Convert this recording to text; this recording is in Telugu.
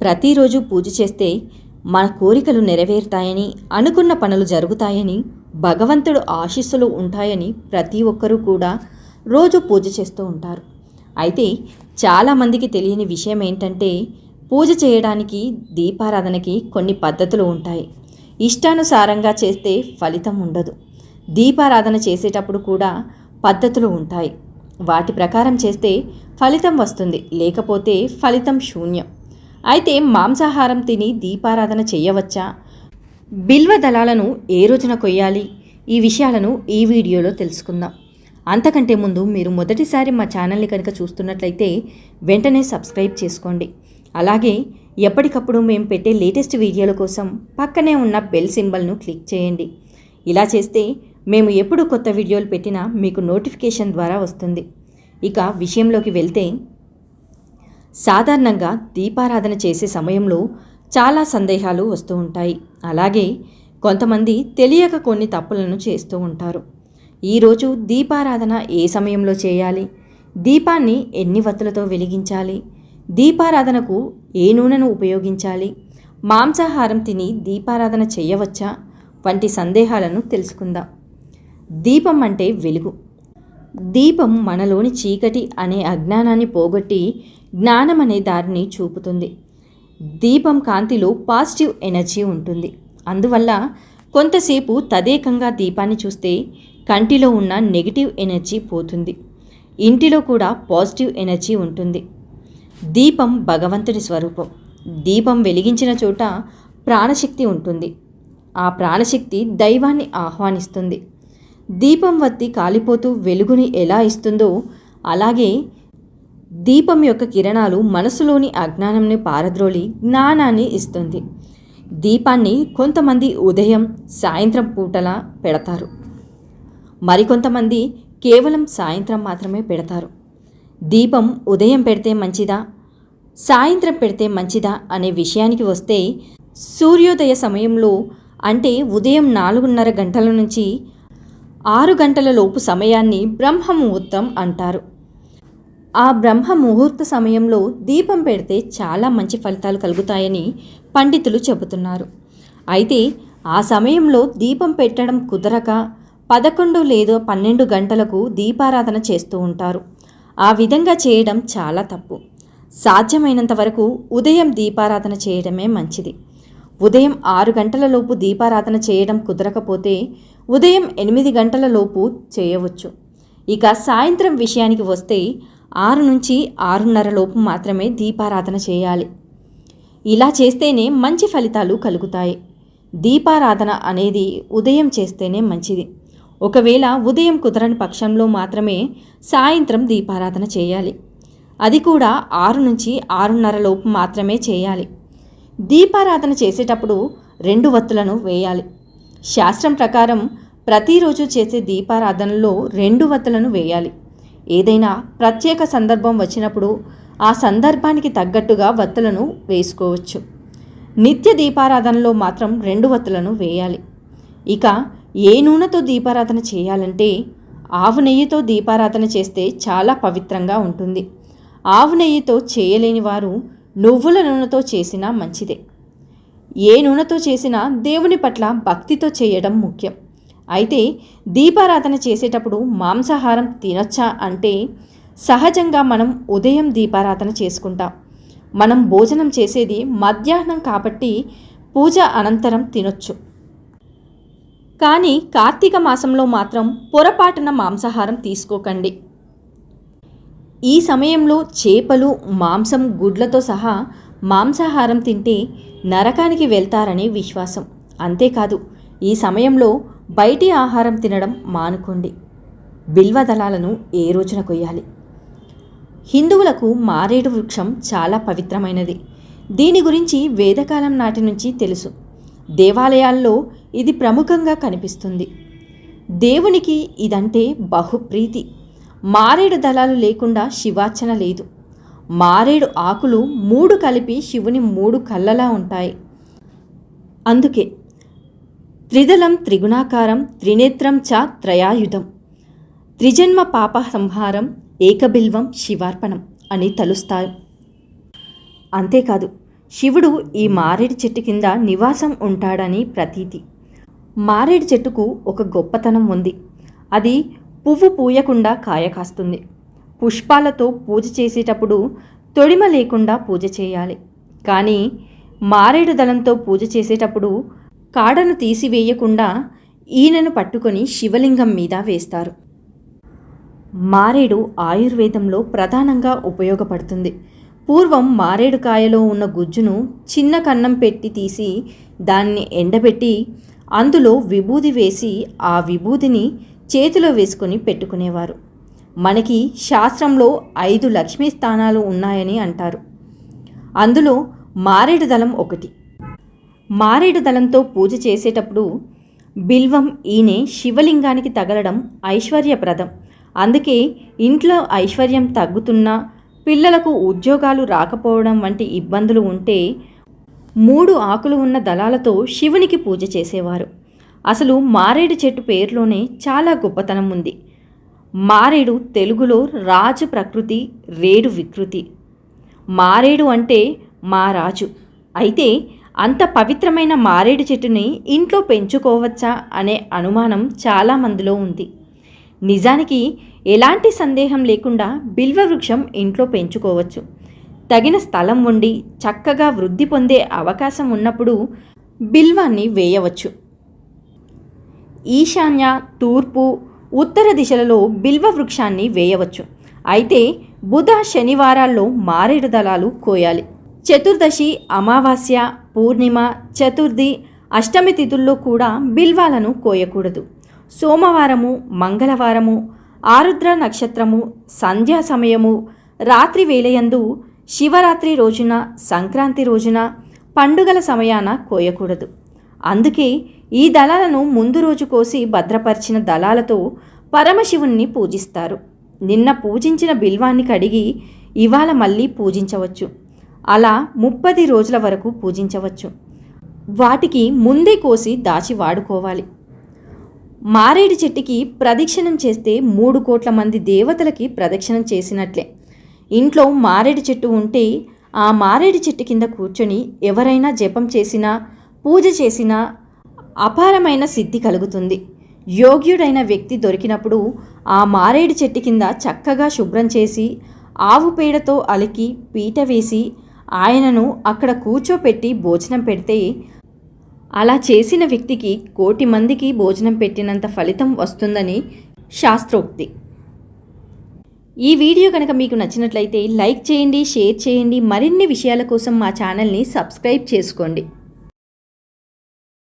ప్రతిరోజు పూజ చేస్తే మన కోరికలు నెరవేరుతాయని అనుకున్న పనులు జరుగుతాయని భగవంతుడు ఆశీస్సులు ఉంటాయని ప్రతి ఒక్కరూ కూడా రోజు పూజ చేస్తూ ఉంటారు. అయితే చాలామందికి తెలియని విషయం ఏంటంటే పూజ చేయడానికి దీపారాధనకి కొన్ని పద్ధతులు ఉంటాయి. ఇష్టానుసారంగా చేస్తే ఫలితం ఉండదు. దీపారాధన చేసేటప్పుడు కూడా పద్ధతులు ఉంటాయి. వాటి ప్రకారం చేస్తే ఫలితం వస్తుంది. లేకపోతే ఫలితం శూన్యం. అయితే మాంసాహారం తిని దీపారాధన చేయవచ్చా? బిల్వ దళాలను ఏ రోజున కొయ్యాలి? ఈ విషయాలను ఈ వీడియోలో తెలుసుకుందాం. అంతకంటే ముందు మీరు మొదటిసారి మా ఛానల్ని కనుక చూస్తున్నట్లయితే వెంటనే సబ్స్క్రైబ్ చేసుకోండి. అలాగే ఎప్పటికప్పుడు మేము పెట్టే లేటెస్ట్ వీడియోల కోసం పక్కనే ఉన్న బెల్ సింబల్ను క్లిక్ చేయండి. ఇలా చేస్తే మేము ఎప్పుడు కొత్త వీడియోలు పెట్టినా మీకు నోటిఫికేషన్ ద్వారా వస్తుంది. ఇక విషయంలోకి వెళ్తే సాధారణంగా దీపారాధన చేసే సమయంలో చాలా సందేహాలు వస్తూ ఉంటాయి. అలాగే కొంతమంది తెలియక కొన్ని తప్పులను చేస్తూ ఉంటారు. ఈరోజు దీపారాధన ఏ సమయంలో చేయాలి? దీపాన్ని ఎన్ని వత్తులతో వెలిగించాలి? దీపారాధనకు ఏ నూనెను ఉపయోగించాలి? మాంసాహారం తిని దీపారాధన చేయవచ్చా? వంటి సందేహాలను తెలుసుకుందాం. దీపం అంటే వెలుగు. దీపం మనలోని చీకటి అనే అజ్ఞానాన్ని పోగొట్టి జ్ఞానం అనే దారిని చూపుతుంది. దీపం కాంతిలో పాజిటివ్ ఎనర్జీ ఉంటుంది. అందువల్ల కొంతసేపు తదేకంగా దీపాన్ని చూస్తే కంటిలో ఉన్న నెగిటివ్ ఎనర్జీ పోతుంది. ఇంటిలో కూడా పాజిటివ్ ఎనర్జీ ఉంటుంది. దీపం భగవంతుడి స్వరూపం. దీపం వెలిగించిన చోట ప్రాణశక్తి ఉంటుంది. ఆ ప్రాణశక్తి దైవాన్ని ఆహ్వానిస్తుంది. దీపం వత్తి కాలిపోతూ వెలుగుని ఎలా ఇస్తుందో అలాగే దీపం యొక్క కిరణాలు మనసులోని అజ్ఞానంని పారద్రోలి జ్ఞానాన్ని ఇస్తుంది. దీపాన్ని కొంతమంది ఉదయం సాయంత్రం పూటలా పెడతారు. మరికొంతమంది కేవలం సాయంత్రం మాత్రమే పెడతారు. దీపం ఉదయం పెడితే మంచిదా? సాయంత్రం పెడితే మంచిదా? అనే విషయానికి వస్తే సూర్యోదయ సమయంలో అంటే ఉదయం నాలుగున్నర గంటల నుంచి ఆరు గంటల లోపు సమయాన్ని బ్రహ్మ ముహూర్తం అంటారు. ఆ బ్రహ్మ ముహూర్త సమయంలో దీపం పెడితే చాలా మంచి ఫలితాలు కలుగుతాయని పండితులు చెబుతున్నారు. అయితే ఆ సమయంలో దీపం పెట్టడం కుదరక పదకొండు లేదా పన్నెండు గంటలకు దీపారాధన చేస్తూ ఉంటారు. ఆ విధంగా చేయడం చాలా తప్పు. సాధ్యమైనంత వరకు ఉదయం దీపారాధన చేయడమే మంచిది. ఉదయం ఆరు గంటలలోపు దీపారాధన చేయడం కుదరకపోతే ఉదయం ఎనిమిది గంటలలోపు చేయవచ్చు. ఇక సాయంత్రం విషయానికి వస్తే ఆరు నుంచి ఆరున్నర లోపు మాత్రమే దీపారాధన చేయాలి. ఇలా చేస్తేనే మంచి ఫలితాలు కలుగుతాయి. దీపారాధన అనేది ఉదయం చేస్తేనే మంచిది. ఒకవేళ ఉదయం కుదరని పక్షంలో మాత్రమే సాయంత్రం దీపారాధన చేయాలి. అది కూడా ఆరు నుంచి ఆరున్నర లోపు మాత్రమే చేయాలి. దీపారాధన చేసేటప్పుడు రెండు వత్తులను వేయాలి. శాస్త్రం ప్రకారం ప్రతిరోజు చేసే దీపారాధనలో రెండు వత్తులను వేయాలి. ఏదైనా ప్రత్యేక సందర్భం వచ్చినప్పుడు ఆ సందర్భానికి తగ్గట్టుగా వత్తులను వేసుకోవచ్చు. నిత్య దీపారాధనలో మాత్రం రెండు వత్తులను వేయాలి. ఇక ఏ నూనెతో దీపారాధన చేయాలంటే ఆవు నెయ్యితో దీపారాధన చేస్తే చాలా పవిత్రంగా ఉంటుంది. ఆవు నెయ్యితో చేయలేని వారు నువ్వుల నూనెతో చేసినా మంచిదే. ఏ నూనెతో చేసినా దేవుని పట్ల భక్తితో చేయడం ముఖ్యం. అయితే దీపారాధన చేసేటప్పుడు మాంసాహారం తినొచ్చా అంటే సహజంగా మనం ఉదయం దీపారాధన చేసుకుంటాం. మనం భోజనం చేసేది మధ్యాహ్నం కాబట్టి పూజ అనంతరం తినొచ్చు. కానీ కార్తీక మాసంలో మాత్రం పొరపాటున మాంసాహారం తీసుకోకండి. ఈ సమయంలో చేపలు మాంసం గుడ్లతో సహా మాంసాహారం తింటే నరకానికి వెళ్తారని విశ్వాసం. అంతేకాదు ఈ సమయంలో బయటి ఆహారం తినడం మానుకోండి. బిల్వ దళాలను ఏ రోజున కొయ్యాలి? హిందువులకు మారేడు వృక్షం చాలా పవిత్రమైనది. దీని గురించి వేదకాలం నాటి నుంచి తెలుసు. దేవాలయాల్లో ఇది ప్రముఖంగా కనిపిస్తుంది. దేవునికి ఇదంటే బహుప్రీతి. మారేడు దళాలు లేకుండా శివార్చన లేదు. మారేడు ఆకులు మూడు కలిపి శివుని మూడు కళ్ళలా ఉంటాయి. అందుకే త్రిదళం త్రిగుణాకారం త్రినేత్రం చ త్రయాయుధం. త్రిజన్మ పాప సంహారం ఏకబిల్వం శివార్పణం అని తలుస్తారు అంతేకాదు శివుడు ఈ మారేడు చెట్టు కింద నివాసం ఉంటాడని ప్రతీతి. మారేడు చెట్టుకు ఒక గొప్పతనం ఉంది. అది పువ్వు పూయకుండా కాయ కాస్తుంది. పుష్పాలతో పూజ చేసేటప్పుడు తొడిమ లేకుండా పూజ చేయాలి. కానీ మారేడు దళంతో పూజ చేసేటప్పుడు కాడను తీసివేయకుండా ఈయనను పట్టుకొని శివలింగం మీద వేస్తారు. మారేడు ఆయుర్వేదంలో ప్రధానంగా ఉపయోగపడుతుంది. పూర్వం మారేడు కాయలో ఉన్న గుజ్జును చిన్న కన్నం పెట్టి తీసి దాన్ని ఎండబెట్టి అందులో విభూది వేసి ఆ విభూదిని చేతిలో వేసుకొని పెట్టుకునేవారు. మనకి శాస్త్రంలో ఐదు లక్ష్మీ స్థానాలు ఉన్నాయని అంటారు. అందులో మారేడు దళం ఒకటి మారేడు దళంతో పూజ చేసేటప్పుడు బిల్వం ఈనె శివలింగానికి తగలడం ఐశ్వర్యప్రదం. అందుకే ఇంట్లో ఐశ్వర్యం తగ్గుతున్నా పిల్లలకు ఉద్యోగాలు రాకపోవడం వంటి ఇబ్బందులు ఉంటే మూడు ఆకులు ఉన్న దళాలతో శివునికి పూజ చేసేవారు. అసలు మారేడు చెట్టు పేరులోనే చాలా గొప్పతనం ఉంది. మారేడు తెలుగులో రాజు ప్రకృతి రేడు వికృతి. మారేడు అంటే మా రాజు. అయితే అంత పవిత్రమైన మారేడు చెట్టుని ఇంట్లో పెంచుకోవచ్చా అనే అనుమానం చాలామందిలో ఉంది. నిజానికి ఎలాంటి సందేహం లేకుండా బిల్వ వృక్షం ఇంట్లో పెంచుకోవచ్చు. తగిన స్థలం ఉండి చక్కగా వృద్ధి పొందే అవకాశం ఉన్నప్పుడు బిల్వాన్ని వేయవచ్చు. ఈశాన్య తూర్పు ఉత్తర దిశలలో బిల్వ వృక్షాన్ని వేయవచ్చు. అయితే బుధ శనివారాల్లో మారేడు దళాలు కోయాలి. చతుర్దశి అమావాస్య పూర్ణిమ చతుర్థి అష్టమి తిథుల్లో కూడా బిల్వాలను కోయకూడదు. సోమవారము మంగళవారము ఆరుద్ర నక్షత్రము సంధ్యా సమయము రాత్రి వేలయందు శివరాత్రి రోజున సంక్రాంతి రోజున పండుగల సమయాన కోయకూడదు. అందుకే ఈ దళాలను ముందు రోజు కోసి భద్రపరిచిన దళాలతో పరమశివుణ్ణి పూజిస్తారు. నిన్న పూజించిన బిల్వాన్ని కడిగి ఇవాళ మళ్ళీ పూజించవచ్చు. అలా ముప్పది రోజుల వరకు పూజించవచ్చు. వాటికి ముందే కోసి దాచి వాడుకోవాలి. మారేడు చెట్టుకి ప్రదక్షిణం చేస్తే మూడు కోట్ల మంది దేవతలకి ప్రదక్షిణం చేసినట్లే. ఇంట్లో మారేడు చెట్టు ఉంటే ఆ మారేడు చెట్టు కింద కూర్చొని ఎవరైనా జపం చేసినా పూజ చేసినా అపారమైన సిద్ధి కలుగుతుంది. యోగ్యుడైన వ్యక్తి దొరికినప్పుడు ఆ మారేడు చెట్టు కింద చక్కగా శుభ్రం చేసి ఆవు పేడతో అలికి పీట వేసి ఆయనను అక్కడ కూర్చోపెట్టి భోజనం పెడితే అలా చేసిన వ్యక్తికి కోటి మందికి భోజనం పెట్టినంత ఫలితం వస్తుందని శాస్త్రోక్తి. ఈ వీడియో కనుక మీకు నచ్చినట్లయితే లైక్ చేయండి షేర్ చేయండి మరిన్ని విషయాల కోసం మా ఛానల్ని సబ్స్క్రైబ్ చేసుకోండి.